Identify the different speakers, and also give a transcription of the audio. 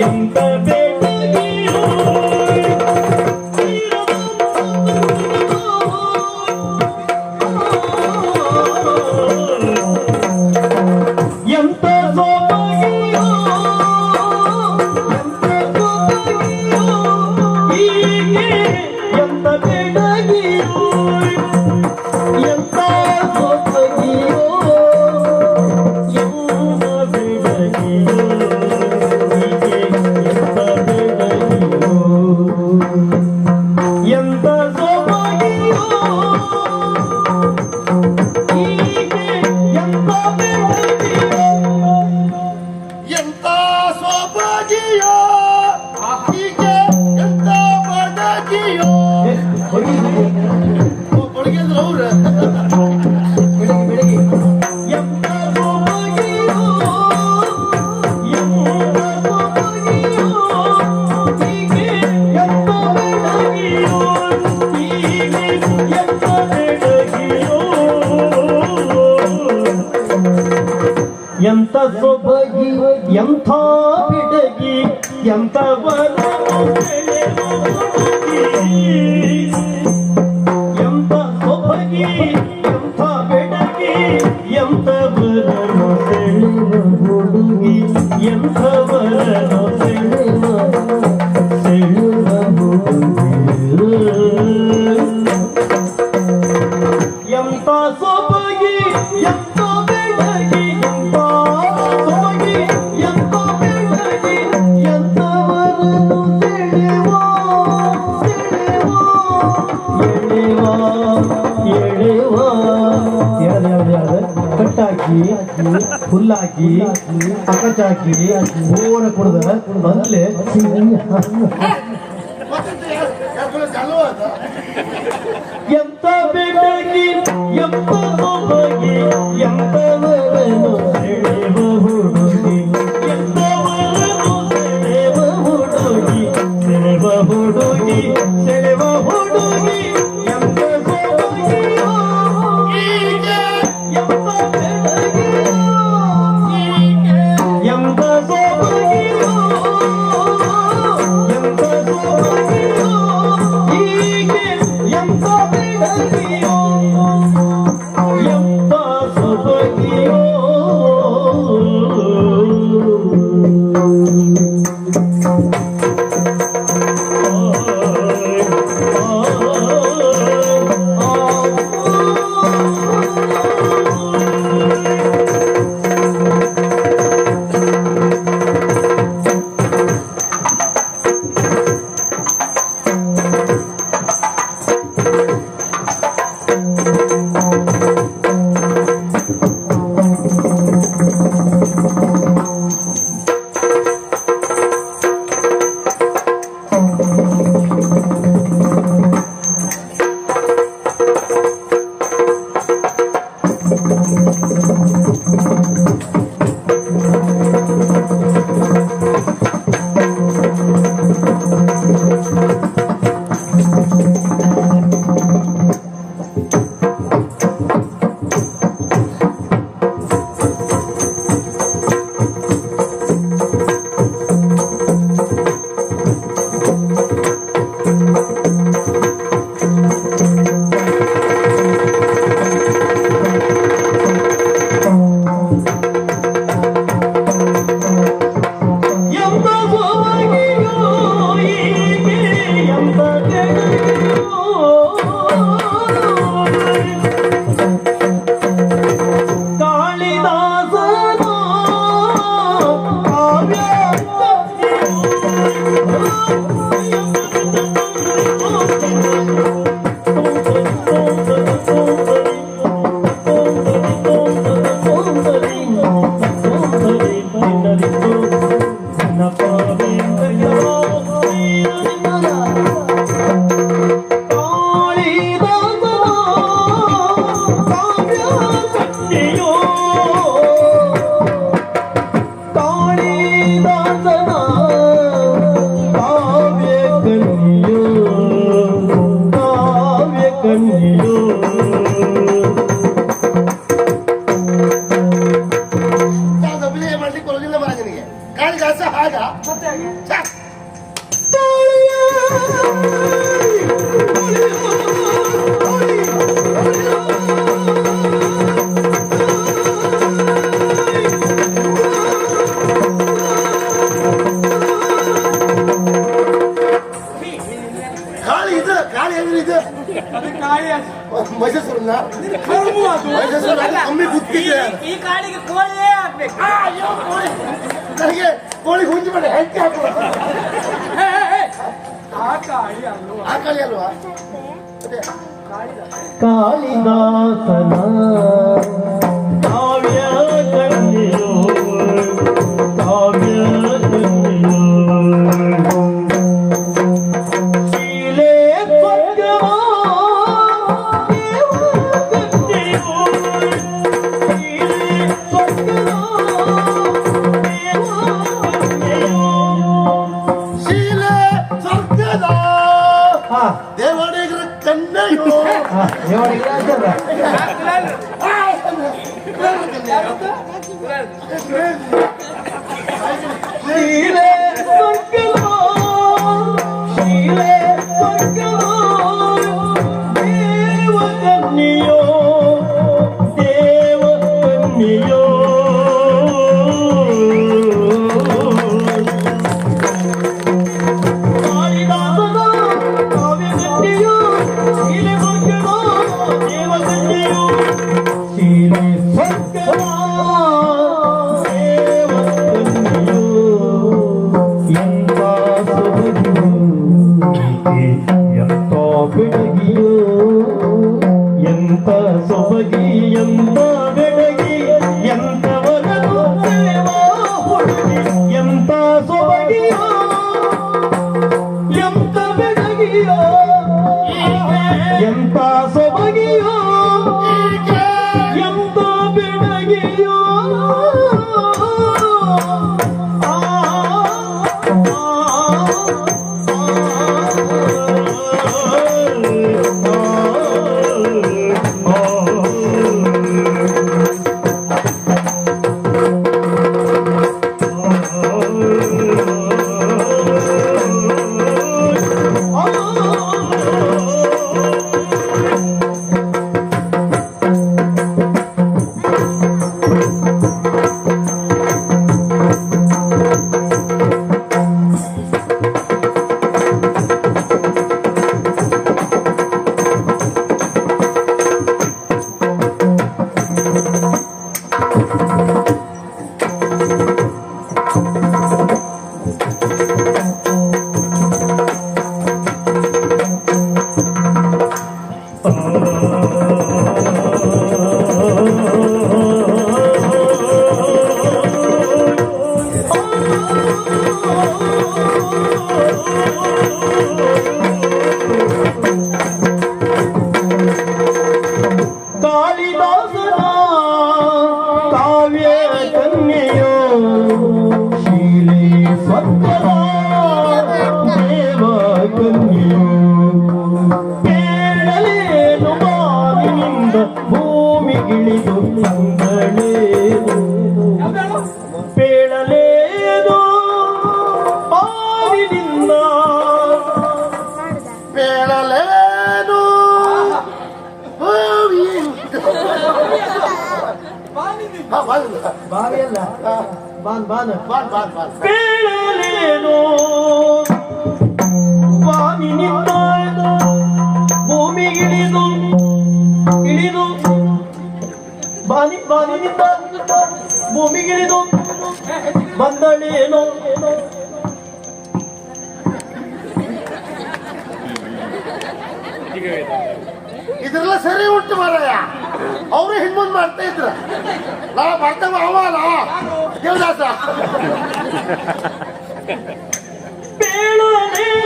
Speaker 1: ఎంత ಎಂಥ ಸೊಬಗಿ ಎಂಥ ಬಿಡಗಿ ಎಂಥ ಬಲ ಎಂಥ ಸೊಬಗಿ ಎಂಥ ಬಿಡಗಿ ಎಂಥ ಬಲ ಹುಡುಗಿ ಎಂಥ ಹಾಕಿ ಹೂವನ ಕೊಡದ. ಬಂದ್ಲೆ ಎಂತ ಬೇಕಾಗಿ ಎಂತ
Speaker 2: ಹೋಗಿ Oh, ಕಾಳಿ ಇದು.
Speaker 3: ಅದು ಕಾಳಿ ಅದು.
Speaker 2: ಮೈಸೂರನ್ನ
Speaker 3: ಕರ್ಮ ಅದು.
Speaker 2: ಮೈಸೂರು ಕಮ್ಮಿ
Speaker 3: ಈ ಕಾಳಿಗೆ ಕೋಳಿಯೇ ಆಗ್ಬೇಕು.
Speaker 2: ನನಗೆ ಕೋಳಿ ಹುಂಜಿ ಮಾಡಿ ಹೆಂಡತಿ ಹಾಕುವ.
Speaker 3: ಹೇ, ಹೇ, ಹೇ. ಆ ಕಾಳಿ ಅಲ್ವಾ?
Speaker 2: ಆ ಕಾಳಿ ಅಲ್ವಾ?
Speaker 1: ಕಾಳಿದಾಸನ ఎవరికి ಕೇಳಲೇನು ಮಾನಿನಿಂದ ಭೂಮಿಗಿಳಿದು ತಂಗಳೇನು ಪೇಳಲೇನು
Speaker 2: ಹಾ, ಬಾಗಿಲು.
Speaker 1: ಬಾವಿಯಲ್ಲ ಬಾನ್ ಬಾನ್
Speaker 2: ಬಾನ್ ಬಾನ್ ಬಾನ್.
Speaker 1: ಪೇಳಲೇನು ಬಾನಿನಿಂದ ಭೂಮಿಗಿಳಿದು ಇಳಿದು ಬಾನಿ ಬಾನಿನಿಂದ ಭೂಮಿಗಿಳಿದು ಬಂದಳೇನು.
Speaker 2: ಇದೆಲ್ಲ ಸರಿ ಉಂಟು ಮಾರಾಯ. ಅವರು ಹಿಂದ್ಮುಂದ್ ಮಾಡ್ತಾ ಇದ್ರ. ನಾ ಬರ್ತವ ಅವಲ್ಲ ದೇವದಾಸ.
Speaker 1: ಪೇಳಲೇನು